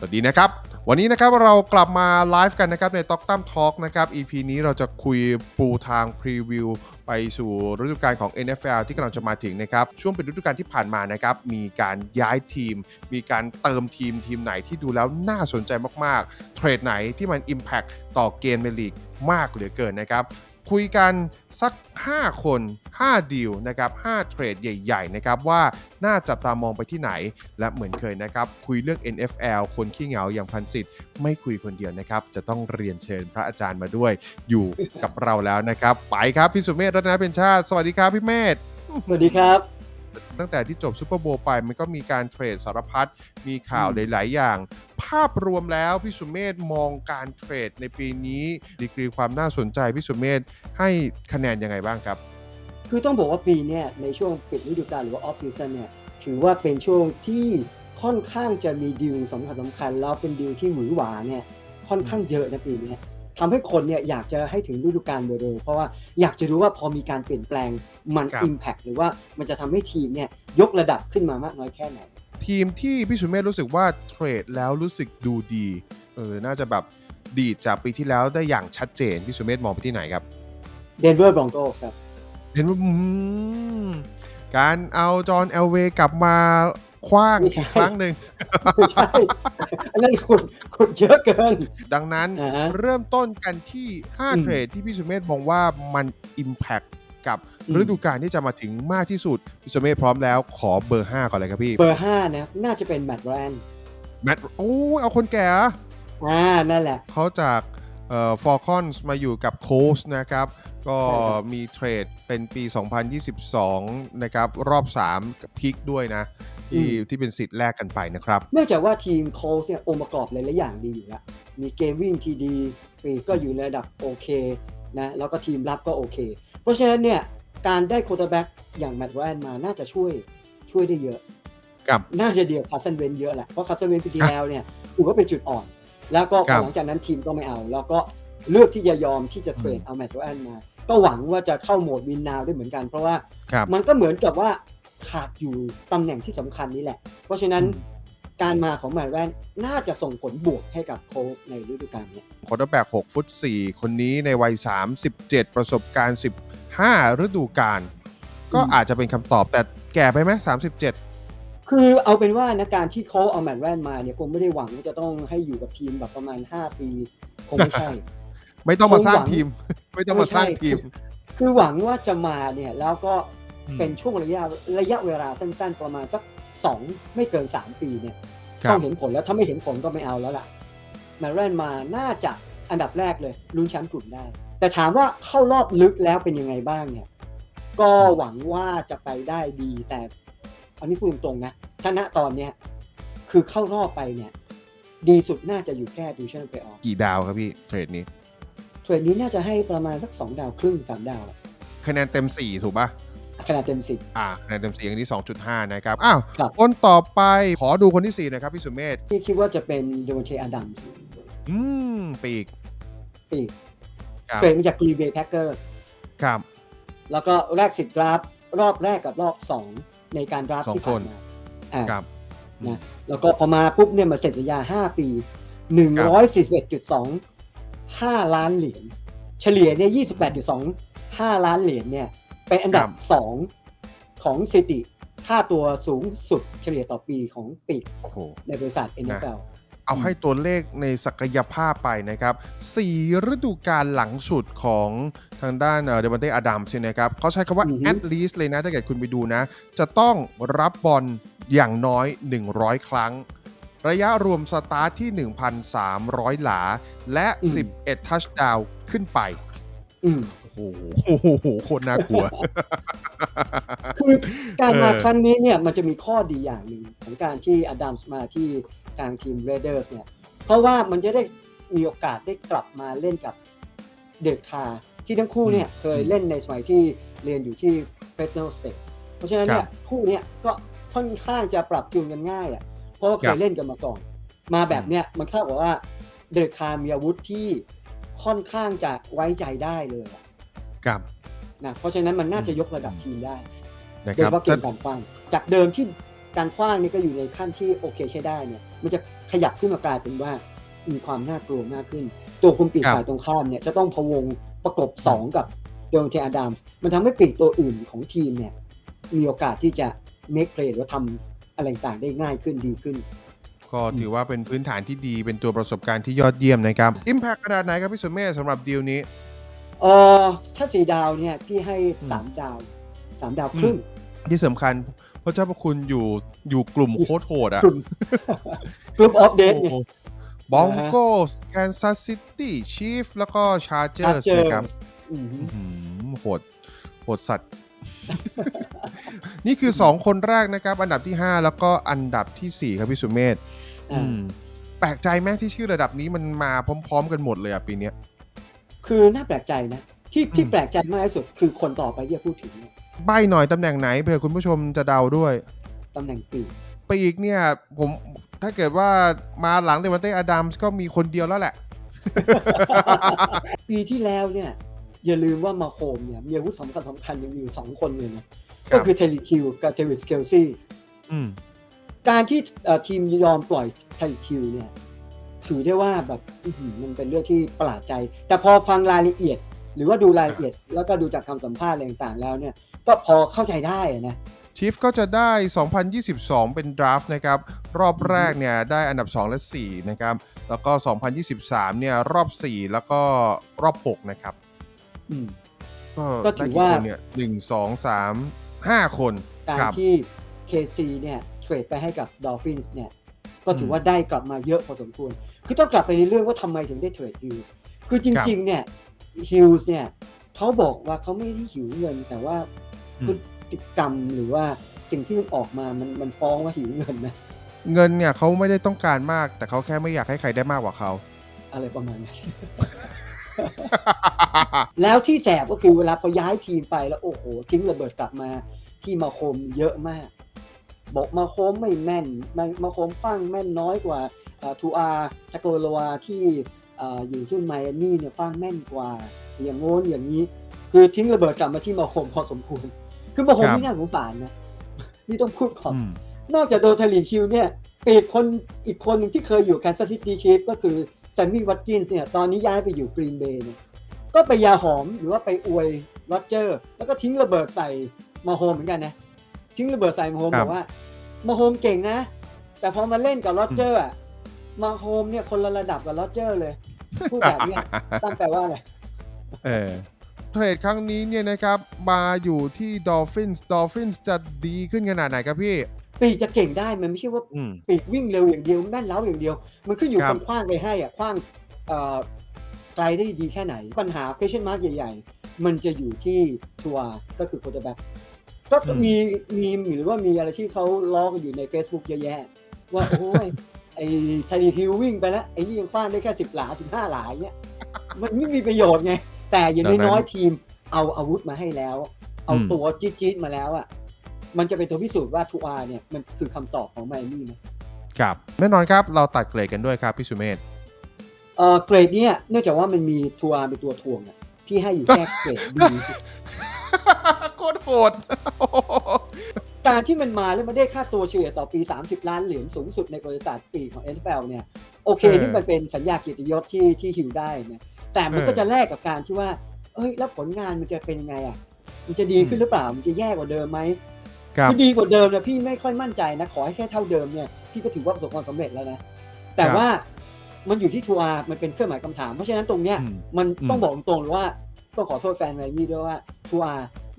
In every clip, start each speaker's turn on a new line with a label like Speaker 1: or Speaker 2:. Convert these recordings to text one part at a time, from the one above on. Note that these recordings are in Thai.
Speaker 1: สวัสดีนะครับ วันนี้นะครับเรากลับมาไลฟ์กันนะครับใน t อกตั้มทอล์กนะครับ EP นี้เราจะคุยปูทางพรีวิวไปสู่ฤดูกาลของ NFL ที่กำลังจะมาถึงนะครับ ช่วงเป็นฤดูกาลที่ผ่านมานะครับ มีการย้ายทีม มีการเติมทีมทีมไหนที่ดูแล้วน่าสนใจมากๆ เทรดไหนที่มัน Impact ต่อเกมในลีกมากเหลือเกินนะครับ คุยกันสัก 5 คน 5 ดีลนะครับ5เทรดใหญ่ๆนะครับว่าน่าจับตามองไปที่ไหน และเหมือนเคยนะครับ คุยเรื่อง NFL คนขี้เหงาอย่างพันสิทธิ์ไม่คุยคนเดียวนะครับ จะต้องเรียนเชิญพระอาจารย์มาด้วยอยู่กับเราแล้วนะครับ ไปครับ พี่สุเมธรัตนเป็นชาติ สวัสดีครับพี่เมธ
Speaker 2: สวัสดีครับ
Speaker 1: ตั้งแต่ที่จบซูเปอร์โบว์ไป มันก็มีการเทรดสารพัดมีข่าว
Speaker 2: อืม
Speaker 1: หลาย ๆ อย่าง ภาพรวมแล้วพี่สุเมธมองการเทรดในปีนี้ ดีกรีความน่าสนใจพี่สุเมธให้คะแนนยังไงบ้างครับ
Speaker 2: คือต้องบอกว่าปีเนี้ยในช่วงปิดฤดูกาลหรือว่าออฟซีซันเนี่ยถือว่าเป็นช่วงที่ค่อนข้างจะมีดีลสำคัญสำคัญแล้วเป็นดีลที่หวือหวาเนี่ยค่อนข้างเยอะนะปีเนี้ย ทำให้คนเนี่ยอยากจะให้ถึงฤดูกาลเร็วๆเพราะว่าอยากจะรู้ว่าพอมีการเปลี่ยนแปลงมัน
Speaker 1: ครับ
Speaker 2: อิมแพกหรือว่ามันจะทำให้ทีมเนี่ยยกระดับขึ้นมามากน้อยแค่ไหน
Speaker 1: ทีมที่พี่สุเมธรู้สึกว่าเทรดแล้วรู้สึกดูดีเออน่าจะแบบดีดจากปีที่แล้วได้อย่างชัดเจนพี่สุเมธมองไปที่ไหนครับ
Speaker 2: เดนเวอร์บรองโกสครับ
Speaker 1: เห็นว่าอืมการเอาจอห์นเอลเวย์กลับมา คว้าง
Speaker 2: ไม่ใช่
Speaker 1: อีกครั้งหนึ่ง
Speaker 2: ไม่ใช่ อันนั้นขุดขุดเยอะเกิน
Speaker 1: ดังนั้น
Speaker 2: อ่าฮะ
Speaker 1: เริ่มต้นกันที่
Speaker 2: อืม
Speaker 1: 5เทรดที่พี่สุเมธมองว่ามัน Impact กับ
Speaker 2: อืม
Speaker 1: ฤดูกาลที่จะมาถึงมากที่สุด พี่สุเมธพร้อมแล้วขอเบอร์ 5 ก่อนเลยครับพี่
Speaker 2: เบอร์ห้านะน่าจะเป็นแมตต์แรน
Speaker 1: แมตโอ้ยเอาคนแก่อะ
Speaker 2: อ่านั่นแหละ
Speaker 1: เขาจากเอ่อฟอร์คอนส์มาอยู่กับโคสนะครับ ก็
Speaker 2: ใช่ครับ
Speaker 1: มีเทรดเป็นปี 2022 นะครับ รอบ 3 กับพิกด้วยนะ ที่ที่เป็นสิทธิ์แรกกันไปนะครับ
Speaker 2: เนื่องจากว่าทีมโคลส์เนี่ยองค์ประกอบหลายๆอย่างดีอยู่แล้ว มีเกมวิ่งที่ดีปีกก็อยู่ในระดับโอเคนะแล้วก็ทีมรับก็โอเค เพราะฉะนั้นเนี่ยการได้โค r t แบ็กอย่างแมตต์แรนมาน่าจะช่วยช่วยได้เยอะ
Speaker 1: ครับ
Speaker 2: น่าจะเดียวคาสเซนเวนเยอะแหละ เพราะคาสเซนเวนปีที่แล้วเนี่ยถือว่าเป็นจุดอ่อน แล้วก็
Speaker 1: ครับ
Speaker 2: หลังจากนั้นทีมก็ไม่เอา แล้วก็เลือกที่จะยอมที่จะเทรด
Speaker 1: อืม
Speaker 2: เอาแมตต์แรนมา ก็หวังว่าจะเข้าโหมดวินนาวได้เหมือนกัน เพราะว่า
Speaker 1: ครับ
Speaker 2: มันก็เหมือนกับว่า ขาดอยู่ตำแหน่งที่สำคัญนี้แหละ เพราะฉะนั้น
Speaker 1: อืม
Speaker 2: การมาของแมตต์แรนน่าจะส่งผลบวกให้กับโค้ชในฤดูกาลเนี้ย
Speaker 1: คอร์เตอร์แบ็ก6ฟุต 4 คนนี้ในวัย 37 ประสบการณ์ 15 ฤดูกาลก็อาจจะเป็นคำตอบแต่แก่ไปไหม37
Speaker 2: คือเอาเป็นว่านะการที่เขาเอาแมตต์แรนมาเนี่ยคงไม่ได้หวังว่าจะต้องให้อยู่กับทีมแบบประมาณ 5 ปีคงไม่ใช่
Speaker 1: ไม่ต้องมาสร้าง
Speaker 2: คงหวัง
Speaker 1: ทีม ไม่ต้องมาสร้าง
Speaker 2: ไม่ใช่
Speaker 1: ทีม
Speaker 2: คือหวังว่าจะมาเนี่ยแล้วก็
Speaker 1: อืม
Speaker 2: เป็นช่วงระยะระยะเวลาสั้นๆ ประมาณสัก2ไม่เกิน3ปีเนี่ย
Speaker 1: ครั
Speaker 2: ต้
Speaker 1: บ
Speaker 2: องเห็นผลแล้วถ้าไม่เห็นผลก็ไม่เอาแล้วล่ะแมตต์แรนมาน่าจะอันดับแรกเลยลุ้นแชมป์กลุ่มได้ แต่ถามว่าเข้ารอบลึกแล้วเป็นยังไงบ้างเนี่ย ก็หวังว่าจะไปได้ดีแต่อันนี้พูดตรงๆนะถ้าณตอนเนี้ยคือเข้ารอบไปเนี่ย ดีสุดน่าจะอยู่แค่ดิวชั่นไปออก
Speaker 1: กี่ดาวครับพี่เทรดนี้
Speaker 2: เทรดนี้น่าจะให้ประมาณสัก2ดาวครึ่ง3ดาว
Speaker 1: คะแนนเต็ม4ถูกป่ะ
Speaker 2: ขนาดเต็มสิบ
Speaker 1: อ่าคะแนนเต็ม4อย่างนี้2.5 นะครับ อ้าว
Speaker 2: ครับ
Speaker 1: คนต่อไปขอดูคนที่ 4 นะครับ พี่สุเมธ
Speaker 2: ที่คิดว่าจะเป็นโดนเชอดัมส์
Speaker 1: อืม ปีก
Speaker 2: ปีก
Speaker 1: ครับ
Speaker 2: เทรดมาจากกรีเบย์แพ็คเกอร์
Speaker 1: ครับ
Speaker 2: แล้วก็แรกสิทธิ์ดราฟต์รอบแรกกับรอบ 2 ในการดราฟต์
Speaker 1: สอง
Speaker 2: ที่ผ่าน
Speaker 1: คน
Speaker 2: มาอ่า
Speaker 1: ครับ
Speaker 2: นะแล้วก็พอมาปุ๊บเนี่ยมาเซ็นสัญญา 5 ปี 141.2 5 ล้านเหรียญเฉลี่ยเนี่ย28.2 5 ล้านเหรียญเนี่ย เป็นอันดับ
Speaker 1: ครับ
Speaker 2: 2ของสถิติค่าตัวสูงสุดเฉลี่ยต่อปีของปีก
Speaker 1: โอ้โห
Speaker 2: ในบริษัท NFL
Speaker 1: เอาให้ตัวเลขในศักยภาพไปนะครับ4ฤดูกาลหลังสุดของทางด้านเดวันเต้อดัมส์เนี่ยนะครับเขาใช้คำว่า
Speaker 2: อือฮึ
Speaker 1: at least เลยนะ ถ้าเกิดคุณไปดูนะ จะต้องรับบอลอย่างน้อย 100 ครั้ง ระยะรวมสตาร์ทที่ 1,300 หลา และ 11 ทัชดาวขึ้นไป
Speaker 2: อืม
Speaker 1: โอ้โหโคตรน่ากลัว
Speaker 2: คือการมา
Speaker 1: เออ
Speaker 2: ครั้งนี้เนี่ยมันจะมีข้อดีอย่างหนึ่งของการที่อดัมส์มาที่ทางทีมเรเดอร์สเนี่ย เพราะว่ามันจะได้มีโอกาสได้กลับมาเล่นกับเด d คาที่ทั้งคู่เนี่ยเคยเล่นในสมัยที่เรียนอยู่ที่ Fresno State เพราะฉะนั้นเนี่
Speaker 1: ครั
Speaker 2: ย
Speaker 1: บ
Speaker 2: คู่เนี้ยก็ค่อนข้างจะปรับจูนกันง่ายอะเพราะว่าเค
Speaker 1: ครั
Speaker 2: ย
Speaker 1: บ
Speaker 2: เล่นกันมาก่อน มาแบบเนี้ยมันเข้ากับว่าเด d คามีอาวุธที่ค่อนข้างจะไว้ใจได้เลยอะ
Speaker 1: ครับ
Speaker 2: นะเพราะฉะนั้นมันน่าจะยกระดับทีมได้
Speaker 1: นะ
Speaker 2: โด
Speaker 1: ค
Speaker 2: ย
Speaker 1: รับ
Speaker 2: เฉพาะเก
Speaker 1: จะ
Speaker 2: มการคว้าง จากเดิมที่การคว้างนี่ก็อยู่ในขั้นที่โอเคใช้ได้เนี่ย มันจะขยับขึ้นมากลายเป็นว่ามีความน่ากลัวมากขึ้น ตัวคุมปีก
Speaker 1: ครับ
Speaker 2: ฝ่ายตรงข้ามเนี่ยจะต้องพะวงประกบ 2 กับเดลเทอาดาม มันทำให้ปีกตัวอื่นของทีมเนี่ยมีโอกาสที่จะ make play หรือว่าทำอะไรต่างๆได้ง่ายขึ้นดีขึ้น
Speaker 1: ก็ถือว่าเป็นพื้นฐานที่ดีเป็นตัวประสบการณ์ที่ยอดเยี่ยมนะครับ Impact ขนาดไหนครับพี่สุเมธสำหรับดีลนี้
Speaker 2: เออถ้าสีดาวเนี่ยพี่ให้3ดาว3ดาวครึ่ง
Speaker 1: ที่สำคัญพระเจ้าพระคุณอยู่อยู่กลุ่มโคตรโหดอะ
Speaker 2: กลุ่มกลุ่มออฟเดตเนี่ย
Speaker 1: บองโกสแคนซัสซิตี้ชีฟแล้วก็ชาร์เจอร์ส
Speaker 2: Chargers
Speaker 1: นะครับ
Speaker 2: อืม
Speaker 1: อื้อหือโหดโหดสัตว์ นี่คือ2คนแรกนะครับ อันดับที่5แล้วก็อันดับทีสี่4ครับพี่สุเมธ
Speaker 2: อ่า
Speaker 1: อืมแปลกใจไหมที่ชื่อระดับนี้มันมาพร้อม ๆ กันหมดเลยอะปีเนี้ย
Speaker 2: คือน่าแปลกใจนะที่ที่
Speaker 1: อืม
Speaker 2: แปลกใจมากที่สุดคือคนต่อไปที่จะพูดถึงเนี่ย
Speaker 1: ใบหน่อยตำแหน่งไหนเผื่อคุณผู้ชมจะเดาด้วย
Speaker 2: ตำแหน่งปีก
Speaker 1: ปีกเนี่ยผมถ้าเกิดว่ามาหลังเดวันเต้อดัมส์ก็มีคนเดียวแล้วแหละ
Speaker 2: ปีที่แล้วเนี่ย อย่าลืมว่ามาโคมเนี่ยมีอาวุธสำคัญสำคัญยังมีอยู่สองคนเลยนะ
Speaker 1: ครั
Speaker 2: ก็
Speaker 1: บ
Speaker 2: คือเทลิคิวกับเทวิสเคลซี่
Speaker 1: อืม
Speaker 2: การที่เอ่อทีมยอมปล่อยเทลิคิวเนี่ย ถือได้ว่าแบบอื้อหือมันเป็นเรื่องที่ประหลาดใจ แต่พอฟังรายละเอียด หรือว่าดูรายละเอียด แล้วก็ดูจากคำสัมภาษณ์อะไรต่างๆแล้วเนี่ย ก็พอเข้าใจได้อะนะ
Speaker 1: ชีฟก็จะได้ 2022 เป็นดราฟต์นะครับ รอบแรกเนี่ยได้อันดับ 2 และ 4 นะครับ แล้วก็ 2023 เนี่ยรอบ 4 แล้วก็รอบ 6 นะครับ
Speaker 2: อืม
Speaker 1: ก็
Speaker 2: ก็ถือว่า
Speaker 1: ได้กี่คนเนี่ยหนึ่งสองสามห้าคน
Speaker 2: การ
Speaker 1: ครับ
Speaker 2: ที่ KC เนี่ยเทรดไปให้กับ Dolphins เนี่ย ก็ถือ
Speaker 1: ม
Speaker 2: ว่าได้กลับมาเยอะพอสมควร คือต้องกลับไปในเรื่องว่าทำไมถึงได้เทรดฮิลส์คือจริง ๆ เนี่ยฮิลส์เนี่ยเขาบอกว่าเขาไม่ได้หิวเงิน แต่ว่า
Speaker 1: อื
Speaker 2: พฤ
Speaker 1: ม
Speaker 2: ติกรรมหรือว่าสิ่งที่มันออกมามันมันฟ้องว่าหิวเงินนะ
Speaker 1: เงินเนี่ยเขาไม่ได้ต้องการมาก แต่เขาแค่ไม่อยากให้ใครได้มากกว่าเขา
Speaker 2: อะไรประมาณนั้นแล้วที่แสบก็คือเวลาพอย้ายทีมไปแล้วโอ้โห ทิ้งระเบิดกลับมาที่มาโคมเยอะมาก บอกมาโคมไม่แม่นมามาโคมปั้งแม่นน้อยกว่า ทูอาทาโกโลวาที่เอ่ออยู่ที่ไมอามี่เนี่ยปั้งแม่นกว่า อย่างโน้นอย่างนี้ คือทิ้งระเบิดกลับมาที่มาโคมพอสมควร คือมาโคม
Speaker 1: ครับ
Speaker 2: นี่น่าสงสารนะ นี่ต้องพูดก่อน
Speaker 1: อืม
Speaker 2: นอกจากโดนทลีคิวเนี่ยปีกคนอีกคนหนึ่งที่เคยอยู่แคนซัสซิตี้ชีฟก็คือแซมมี่วัตกินส์เนี่ยตอนนี้ย้ายไปอยู่กรีนเบย์เนี่ยก็ไปยาหอมหรือว่าไปอวยโรเจอร์ แล้วก็ทิ้งระเบิดใส่มาโฮมเหมือนกันนะ ทิ้งระเบิดใส่มาโฮม
Speaker 1: ครับ
Speaker 2: บอกว่ามาโฮมเก่งนะ แต่พอมาเล่นกับโรเจอร์อะ มาโฮมเนี่ยคนละระดับกับโรเจอร์เลย พูดแบบเนี้ยตั้งแปลว่าอะไร
Speaker 1: เออเทรดครั้งนี้เนี่ยนะครับมาอยู่ที่ Dolphins Dolphins จะดีขึ้นขนาดไหนครับพี่
Speaker 2: ปีกจะเก่งได้มันไม่ใช่ว่า
Speaker 1: อืม
Speaker 2: ปีกวิ่งเร็วอย่างเดียวแม่นเล้าอย่างเดียว มันขึ้นอยู่
Speaker 1: ครั
Speaker 2: กับนคว้างไปให้อะคว้างเอ่อไกลได้ดีแค่ไหน ปัญหา question mark ใหญ่ๆ มันจะอยู่ที่ทัวร์ก็คือ quarterback ก็
Speaker 1: อืม
Speaker 2: มีมีหรือว่ามีอะไรที่เขาล้อกันอยู่ใน Facebook เยอะแยะ ว่า โอ้ย ไอ้ไทยฮิลวิ่งไปแล้วไอ้นี่ยังคว้างได้แค่สิบหลาสิบห้าหลาเนี้ยมันไม่มีประโยชน์ไง แต่อย่าง
Speaker 1: ดังนั้น
Speaker 2: น้อยๆทีมเอาอาวุธมาให้แล้ว เอา
Speaker 1: อืม
Speaker 2: ตัวจี๊ดๆมาแล้วอะมันจะเป็นตัวพิสูจน์ว่าทัวร์เนี่ยมันคือคำตอบของไมอามี่ไหม
Speaker 1: ครับแน่นอนครับเราตัดเกรดกันด้วยครับพี่สุเมธ
Speaker 2: เออเกรดเนี่ยเนื่องจากว่ามันมีทัวร์เป็นตัวถ่วงอะพี่ให้อยู่แค่เกรดดี
Speaker 1: โคตรโหด
Speaker 2: การที่มันมาแล้วมันได้ค่าตัวเฉลี่ยต่อปี 30 ล้านเหรียญสูงสุดในบริษัทปีของ NFL เนี่ยโอเค
Speaker 1: เออ
Speaker 2: นี่มันเป็นสัญญาเกียรติยศที่ที่ฮิวได้นะแต่มัน
Speaker 1: เออ
Speaker 2: ก็จะแลกกับการที่ว่า เอ้ย แล้วผลงานมันจะเป็นยังไงอะ มันจะดีขึ้นหรือเปล่า มันจะแย่กว่าเดิมไหม
Speaker 1: ครับ
Speaker 2: คือดีกว่าเดิมนะพี่ไม่ค่อยมั่นใจนะ ขอให้แค่เท่าเดิมเนี่ยพี่ก็ถือว่าประสบความสำเร็จแล้วนะ แต่
Speaker 1: ครับ
Speaker 2: ว่ามันอยู่ที่ทัวร์มันเป็นเครื่องหมายคำถาม เพราะฉะนั้นตรงเนี้ย
Speaker 1: อืม
Speaker 2: มัน
Speaker 1: อืม
Speaker 2: ต้องบอกตรงๆเลยว่าต้องขอโทษแฟนแมนนี่ด้วยว่าทัวร์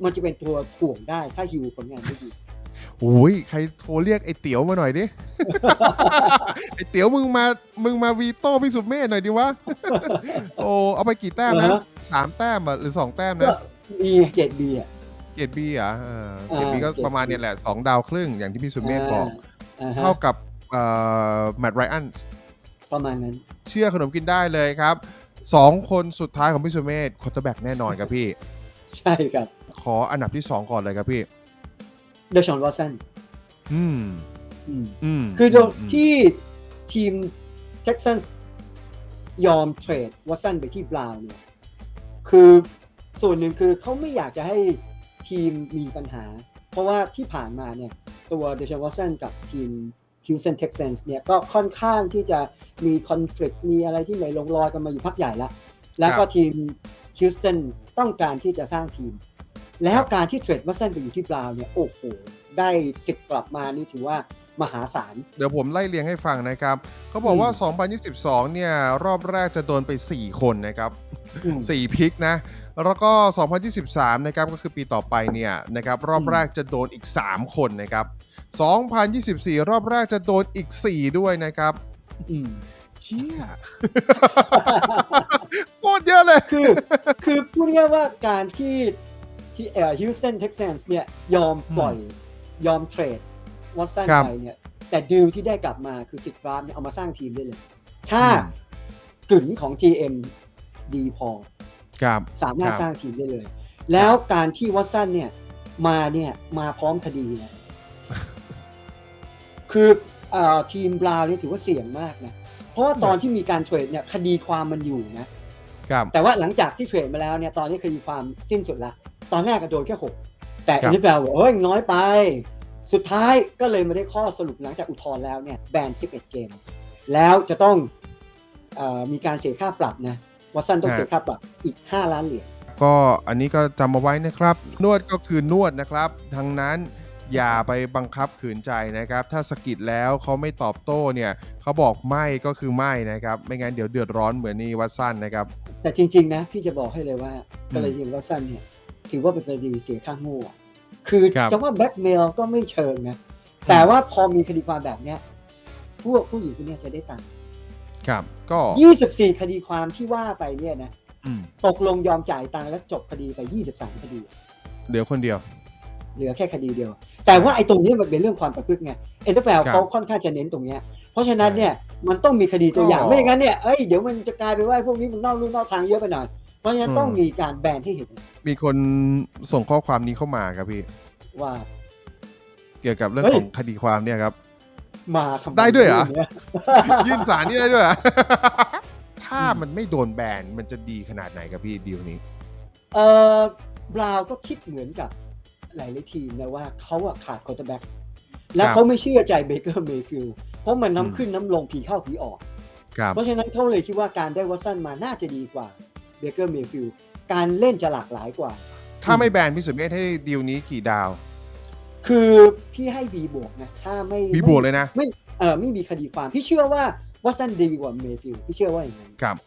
Speaker 2: มันจะเป็นตัวถ่วงได้ถ้าฮิวผลงานไม่ดี
Speaker 1: โอ้ยใครโทรเรียกไอ้เตี๋ยวมาหน่อยดิ ไอ้เตี๋ยวมึงมา มึงมาวีโต้พี่สุเมธหน่อยดิวะ โอ้เอาไปกี่แต้มนะ
Speaker 2: อ่าฮะ
Speaker 1: สามแต้มอะหรือสองแต้ม
Speaker 2: ก็
Speaker 1: นะ
Speaker 2: มีเกรดบีอะ
Speaker 1: เกรดบีอะเออเกรด
Speaker 2: อ่า
Speaker 1: บีก็
Speaker 2: เกรด
Speaker 1: ประมาณ
Speaker 2: B
Speaker 1: เนี่ยแหละสองดาวครึ่งอย่างที่พี่สุเมธบอก
Speaker 2: อ่าฮะ
Speaker 1: เท่ากับเอ่อแมตต์ไรอัน
Speaker 2: ประมาณนั้น
Speaker 1: เชื่อขนมกินได้เลยครับสองคนสุดท้ายของพี่สุเมธคอร์เตอร์แบ็กแน่นอนครับพี่
Speaker 2: ใช่ครับ
Speaker 1: ขออันดับที่2ก่อนเลยครับพี่
Speaker 2: เดชอนวอตสัน
Speaker 1: อืมอืม
Speaker 2: คือโดย
Speaker 1: ม
Speaker 2: ที่ทีมเท็กซันยอมเทรดวอตสันไปที่บราวน์เนี่ย คือส่วนหนึ่งคือเขาไม่อยากจะให้ทีมมีปัญหา เพราะว่าที่ผ่านมาเนี่ย ตัวเดชอนวอตสันกับทีม Houston Texans เนี่ยก็ค่อนข้างที่จะมีคอน FLICT มีอะไรที่ไม่ลงรอยกันมาอยู่พักใหญ่แล้ว แล้วก็ทีม Houston ต้องการที่จะสร้างทีม แล้วการที่เทรดวอตสันไปอยู่ที่บราวน์เนี่ยโอ้โหได้สิทธิ์กลับมานี่ถือว่ามหาศาล
Speaker 1: เดี๋ยวผมไล่เรียงให้ฟังนะครับ เขาบอกว่า 2022 เนี่ย รอบแรกจะโดนไป 4 คนนะครับ
Speaker 2: อืม
Speaker 1: 4พิกนะ แล้วก็ 2023 นะครับ ก็คือปีต่อไปเนี่ยนะครับ รอบแรกจะโดนอีก 3 คนนะครับ 2024 รอบแรกจะโดนอีก 4 ด้วยนะครับ
Speaker 2: อืม
Speaker 1: เชี่ยโคตรเยอะเลย
Speaker 2: คือ คือพูดง่ายๆว่าการที่ ที่เอ่อฮิวสตันเท็กซัสเนี่ยยอมปล่อยยอมเทรดวอตสัน
Speaker 1: ครับ
Speaker 2: ไปเนี่ย แต่ดีลที่ได้กลับมาคือสิทธิ์ราฟเนี่ยเอามาสร้างทีมได้เลย ถ้า
Speaker 1: อืม
Speaker 2: กึ่นของ GM ดีพอ
Speaker 1: ครับ
Speaker 2: สามารถ
Speaker 1: ครับ
Speaker 2: สร้างทีมได้เลย แล้วการที่วอตสันเนี่ยมาเนี่ยมาพร้อมคดีนะคือเอ่อทีมบราวน์เนี่ยถือว่าเสี่ยงมากนะ เพราะว่าตอนที่มีการเทรดเนี่ยคดีความมันอยู่นะ
Speaker 1: ครับ
Speaker 2: แต่ว่าหลังจากที่เทรดมาแล้วเนี่ยตอนนี้คดีความสิ้นสุดละ ตอนแรกก็โดนแค่หกแต่
Speaker 1: ครับ
Speaker 2: NFL บอกเอ้ยน้อยไป สุดท้ายก็เลยมาได้ข้อสรุปหลังจากอุทธรณ์แล้วเนี่ยแบน 11 เกม แล้วจะต้องเออมีการเสียค่าปรับนะวอตสันต้องเสียค่าปรับอีก 5 ล้านเหรียญ
Speaker 1: ก็อันนี้ก็จำมาไว้นะครับ นวดก็คือนวดนะครับทั้งนั้นอย่าไปบังคับขืนใจนะครับ ถ้าสะกิดแล้วเขาไม่ตอบโต้เนี่ยเขาบอกไม่ก็คือไม่นะครับ ไม่งั้นเดี๋ยวเดือดร้อนเหมือนนี่วัตสันนะครับ
Speaker 2: แต่จริง ๆ นะ พี่จะบอกให้เลยว่ากรณีวอตสันเนี่ย ถือว่าเป็นกรณีเสียค่าโง่อะคือ
Speaker 1: ครับ
Speaker 2: จะว่าแบล็กเมลก็ไม่เชิงนะ แต่ว่าพอมีคดีความแบบเนี้ย พวกผู้หญิงคนเนี้ยจะได้ตังค์
Speaker 1: ครับ ก็
Speaker 2: 24คดีความที่ว่าไปเนี่ยนะ
Speaker 1: อืม
Speaker 2: ตกลงยอมจ่ายตังค์และจบคดีไป23คดี
Speaker 1: เหลือคนเดียว
Speaker 2: เหลือแค่คดีเดียว แต่ว่าไอ้ตรงนี้มันเป็นเรื่องความประพฤติไงเอ็นเตอร์แฟล
Speaker 1: ครับ
Speaker 2: เขาค่อนข้างจะเน้นตรงเนี้ย เพราะฉะนั้นเนี่ยมันต้องมีคดีตัวอย่าง
Speaker 1: ก็
Speaker 2: ไม่อย่างนั้นเนี่ยเอ้ยเดี๋ยวมันจะกลายเป็นว่าพวกนี้มันนอกลู่นอกทางเยอะไปหน่อย เพราะฉะนั้น
Speaker 1: อืม
Speaker 2: ต้องมีการแบนให้เห็น
Speaker 1: มีคนส่งข้อความนี้เข้ามาครับพี่
Speaker 2: ว่า
Speaker 1: เกี่ยวกับเรื่อง
Speaker 2: เฮ้ย
Speaker 1: ของคดีความเนี่ยครับ
Speaker 2: มาทำม
Speaker 1: ได้ด้วยเหรอา
Speaker 2: งนี้ย
Speaker 1: ยื่นสารนี่ได้ด้วยเหรอถ้ามันไม่โดนแบนมันจะดีขนาดไหนครับพี่ดีลนี้
Speaker 2: เออบราวน์ก็คิดเหมือนกับหลายๆทีมนะว่าเขาอะขาดคอร์เตอร์แบ็กและ
Speaker 1: ครับ
Speaker 2: เขาไม่เชื่อใจเบเกอร์เมฟิลด์เพราะมัน
Speaker 1: อืม
Speaker 2: น้ำขึ้นน้ำลงผีเข้าผีออก
Speaker 1: ครับ
Speaker 2: เพราะฉะนั้นเขาเลยคิดว่าการได้วัตสันมาน่าจะดีกว่า เบเกอร์เมฟิลด์การเล่นจะหลากหลายกว่า
Speaker 1: ถ้าไม่แบนพี่สุเมธให้ดีลนี้กี่ดาว
Speaker 2: คือพี่ให้ B บวกนะถ้าไม่
Speaker 1: มีบวกเลยนะ
Speaker 2: ไม่เออไม่มีคดีความพี่เชื่อว่าวัตสันดีกว่าเมฟิลด์พี่เชื่อว่าอย่างนั้น
Speaker 1: ครับ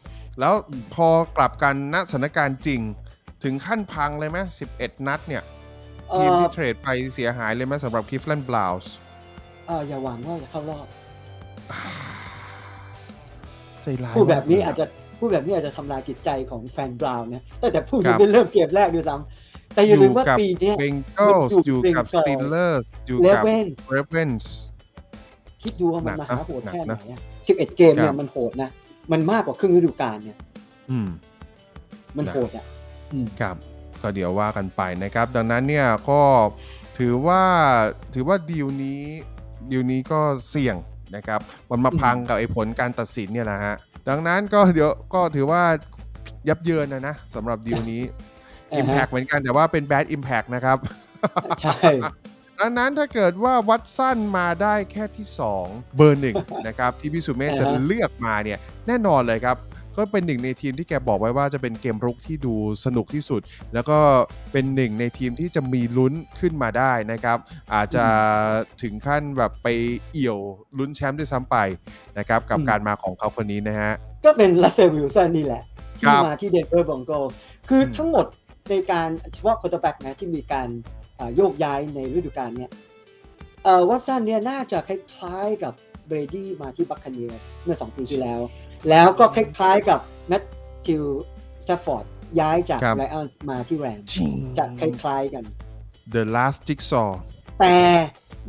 Speaker 1: แล้ว
Speaker 2: อืม
Speaker 1: พอกลับกันณสถานการณ์จริงถึงขั้นพังเลยไหม11นัดเนี่ย
Speaker 2: เอ
Speaker 1: ทีม
Speaker 2: อ
Speaker 1: ที่เทรดไปเสียหายเลยไหมสำหรับคิฟแลนด์บลาวส์
Speaker 2: เอออย่าหวังว่าจะเข้ารอบ
Speaker 1: ใจร้าย
Speaker 2: พูดแบบนี้
Speaker 1: มกเลย
Speaker 2: อาจจะ พูดแบบนี้อาจจะทำลายจิตใจของแฟนบราวน์นะตั้งแต่พูด
Speaker 1: ครั
Speaker 2: ยัง
Speaker 1: บ
Speaker 2: ไม่เริ่มเกมแรกด้วยซ้ำแต่อย่าลืมว่า
Speaker 1: กับ
Speaker 2: ปีเนี้ย
Speaker 1: เบงเกิลส์
Speaker 2: มัน
Speaker 1: อ
Speaker 2: อยู่
Speaker 1: ยู่กับส
Speaker 2: Bengals
Speaker 1: ตีลเลอร์อยู่
Speaker 2: เล
Speaker 1: กับ
Speaker 2: เวน
Speaker 1: เรเวนส์
Speaker 2: คิดดูว่ามัน
Speaker 1: หนั
Speaker 2: ม
Speaker 1: กนะ
Speaker 2: หาโหด
Speaker 1: หนัก
Speaker 2: แค่ไหน
Speaker 1: นะ
Speaker 2: อะสิบเอ็ดเกมเนี่
Speaker 1: ครั
Speaker 2: ย
Speaker 1: บ
Speaker 2: มันโหดนะ มันมากกว่าครึ่งฤดูกาลเนี่ย
Speaker 1: อืม
Speaker 2: มัน
Speaker 1: นะ
Speaker 2: โหดอะอืม
Speaker 1: ครับก็เดี๋ยวว่ากันไปนะครับ ดังนั้นเนี่ยก็ถือว่าถือว่าดีลนี้ดีลนี้ก็เสี่ยงนะครับ มันมาพังกับไอ้ผลการตัดสินเนี่ยแหละฮะ ดังนั้นก็เดี๋ยวก็ถือว่ายับเยินนะนะสำหรับดีลนี้
Speaker 2: อ่าฮะ
Speaker 1: Impact เหมือนกันแต่ว่าเป็น Bad Impact นะครับ
Speaker 2: ใช่
Speaker 1: ดังนั้นถ้าเกิดว่าวัดสั้นมาได้แค่ที่ 2 เบอร์หนึ่งนะครับ ที่พี่สุเมธจะ
Speaker 2: อ่าฮะ
Speaker 1: เลือกมาเนี่ย แน่นอนเลยครับ ก็เป็นหนึ่งในทีมที่แกบอกไว้ว่าจะเป็นเกมรุกที่ดูสนุกที่สุด แล้วก็เป็นหนึ่งในทีมที่จะมีลุ้นขึ้นมาได้นะครับ อาจจะถึงขั้นแบบไปเอี่ยวลุ้นแชมป์ด้วยซ้ำไปนะครับกับ
Speaker 2: อืม
Speaker 1: การมาของเขาคนนี้นะฮะ
Speaker 2: ก็เป็นลัสเซลวิลสันนี่แหละ
Speaker 1: ครั
Speaker 2: ที่
Speaker 1: บ
Speaker 2: มาที่เดนเวอร์บองโกคืออ
Speaker 1: ม
Speaker 2: ทั้งหมดในการเฉพาะคอร์เตอร์แบ็กนะที่มีการอ่าโยกย้ายในฤดูกาลเนี้ยเอ่อวัตสันเนี่ยน่าจะคล้ายๆกับเบรดี้มาที่บัคคาเนียสเมื่อ 2 ปีที่แล้ว แล้วก็คล้ายๆกับแมตติวสแตฟฟอร์ดย้ายจาก
Speaker 1: ครับ
Speaker 2: ไลออนส์มาที่แรมส์
Speaker 1: จริง
Speaker 2: จะคล้ายๆกัน
Speaker 1: The Last Jigsaw
Speaker 2: แต่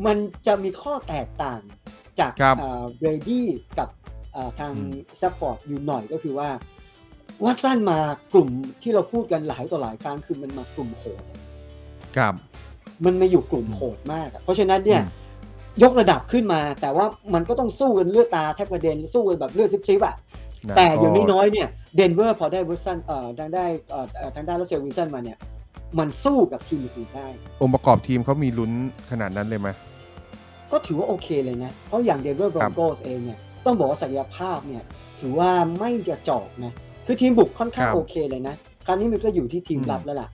Speaker 2: มันจะมีข้อแตกต่างจาก
Speaker 1: ครับ
Speaker 2: เบรดี้กับเอ่อทาง
Speaker 1: อืม
Speaker 2: สแตฟฟอร์ดอยู่หน่อยก็คือว่าวัตสันมากลุ่มที่เราพูดกันหลายต่อหลายครั้งคือมันมากลุ่มโหด
Speaker 1: ครับ
Speaker 2: มันมาอยู่กลุ่มโหดมากอะเพราะฉะนั้นเนี่ย
Speaker 1: อืม
Speaker 2: ยกระดับขึ้นมา แต่ว่ามันก็ต้องสู้กันเลือดตาแทบกระเด็นสู้กันแบบเลือดซิบๆอะ
Speaker 1: นะ
Speaker 2: แต่อย่าง
Speaker 1: ก็
Speaker 2: น้อยๆเนี่ยเดนเวอร์พอได้วิลสันเอ่อทางได้เอ่อเอ่อทางด้านรัสเซลวิลสันมาเนี่ย มันสู้กับทีมอื่นๆได้
Speaker 1: องค์ประกอบทีมเขามีลุ้นขนาดนั้นเลยไหม
Speaker 2: ก็ถือว่าโอเคเลยนะ เพราะอย่างเดนเวอร์บรอนโกสเองเนี่ย ต้องบอกว่าศักยภาพเนี่ย ถือว่าไม่จะจอกนะ คือทีมบุกค่อนข้าง
Speaker 1: ครับ
Speaker 2: โอเคเลยนะ คราวนี้มันก็อยู่ที่ทีม
Speaker 1: อืม
Speaker 2: รับแล้วล่ะ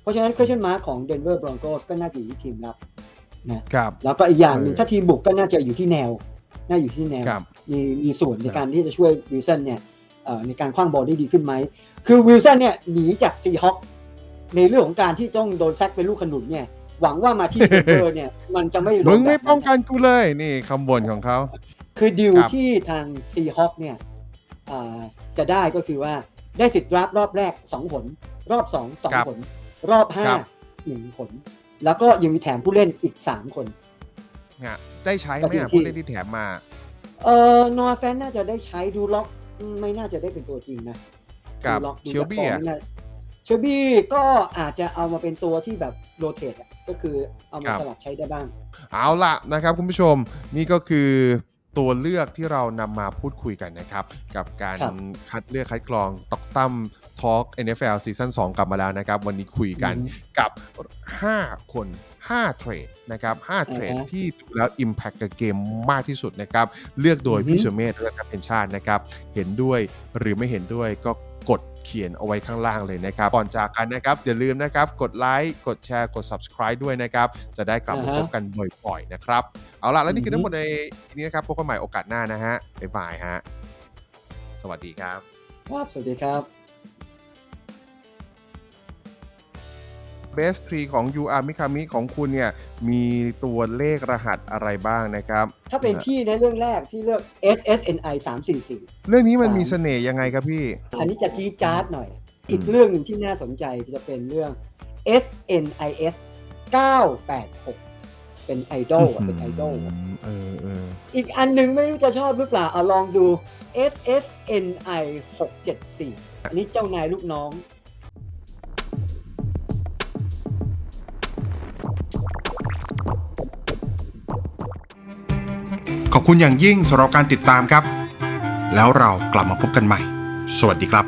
Speaker 2: เพราะฉะนั้น question mark ของเดนเวอร์บรอนโกสก็น่าจะอยู่ที่ทีมรับนะ
Speaker 1: ครับ
Speaker 2: แล้วก็อีกอย่างหนึ่ง
Speaker 1: เออ
Speaker 2: ถ้าทีมบุกก็น่าจะอยู่ที่แนว น่าอยู่ที่แนว
Speaker 1: ครับ
Speaker 2: มีมีส่วนใน
Speaker 1: ครับ
Speaker 2: การที่จะช่วยวิลสันเนี่ยเอ่อในการคว้างบอลได้ดีขึ้นไหม คือวิลสันเนี่ยหนีจากซีฮอคในเรื่องของการที่ต้องโดนแซกเป็นลูกขนุนเนี่ยหวังว่ามาที่เดนเวอร์เนี่ยมันจะไม่โดน
Speaker 1: มึงไม่
Speaker 2: แบบ
Speaker 1: ป้องกันกูเลยนี่คำบ่นของเขา
Speaker 2: คือดิว
Speaker 1: ครับ
Speaker 2: ที่ทางซีฮอคเนี่ยอ่าจะได้ก็คือว่าได้สิทธิ์ดราฟต์รอบแรกสองผล รอบสองสอง
Speaker 1: ครับ
Speaker 2: ผล รอบห้า
Speaker 1: ครับ
Speaker 2: หนึ่งผล แล้วก็ยังมีแถมผู้เล่นอีกสามคน
Speaker 1: ฮะได้ใช้ไหม
Speaker 2: ก็
Speaker 1: อะ
Speaker 2: ที่
Speaker 1: ผู้เล่นที่แถมมา
Speaker 2: เอ่อนอร์แฟนน่าจะได้ใช้ดูล็อกไม่น่าจะได้เป็นตัวจริงนะ
Speaker 1: กับ
Speaker 2: ดูล็อกดู
Speaker 1: เชลบี้
Speaker 2: จาก
Speaker 1: อะ
Speaker 2: ฟร์มไม่น่าเชลบี้ก็อาจจะเอามาเป็นตัวที่แบบโรเตทอะก็คือเอามา
Speaker 1: ครับ
Speaker 2: สลับใช้ได้บ้าง
Speaker 1: เอาล่ะนะครับคุณผู้ชมนี่ก็คือตัวเลือกที่เรานำมาพูดคุยกันนะครับ กับการ
Speaker 2: ครับ
Speaker 1: คัดเลือกคัดกรองตอกตั้มทอล์ก NFL ซีซั่น2 กลับมาแล้วนะครับ วันนี้คุยกัน
Speaker 2: อืม
Speaker 1: กับ 5 คน 5 เทรดนะครับ5เทรด
Speaker 2: อ่าฮะ
Speaker 1: ที่ดูแล้ว Impact กับเกมมากที่สุดนะครับ เลือกโดย
Speaker 2: อือฮึ
Speaker 1: พี่สุเมธเลือกกับเพนชาตินะครับ เห็นด้วยหรือไม่เห็นด้วยก็กดเขียนเอาไว้ข้างล่างเลยนะครับ ก่อนจากกันนะครับ อย่าลืมนะครับ กดไลค์กดแชร์กด subscribe ด้วยนะครับ จะได้กลับมา
Speaker 2: อ่าฮะ
Speaker 1: พบกันบ่อยๆนะครับ เอาล่ะแล้วนี่คือ
Speaker 2: อือฮึ
Speaker 1: ทั้งหมดในทีนี้นะครับพบกันใหม่โอกาสหน้านะฮะบ๊ายบายฮะสวัสดีครับ
Speaker 2: ครับสวัสดีครับ
Speaker 1: Best Tree ของ UR Mikami ของคุณเนี่ยมีตัวเลขรหัสอะไรบ้างนะครับ
Speaker 2: ถ้าเป็นพี่ในเรื่องแรกพี่เลือก SSNI 344
Speaker 1: เรื่องนี้มันมี
Speaker 2: สาม
Speaker 1: เสน่ห์ยังไงครับพี่
Speaker 2: อันนี้จะจี๊ดจ๊าดหน่อย อีก
Speaker 1: อืม
Speaker 2: เรื่องหนึ่งที่น่าสนใจจะเป็นเรื่อง SNIS 986 เป็นไอดอลอะเป็นไอดอลอะ
Speaker 1: เออเออ
Speaker 2: อีกอันหนึ่งไม่รู้จะชอบหรือเปล่าเอาลองดู SSNI 674อันนี้เจ้านายลูกน้อง
Speaker 3: คุณอย่างยิ่งสำหรับการติดตามครับ แล้วเรากลับมาพบกันใหม่ สวัสดีครับ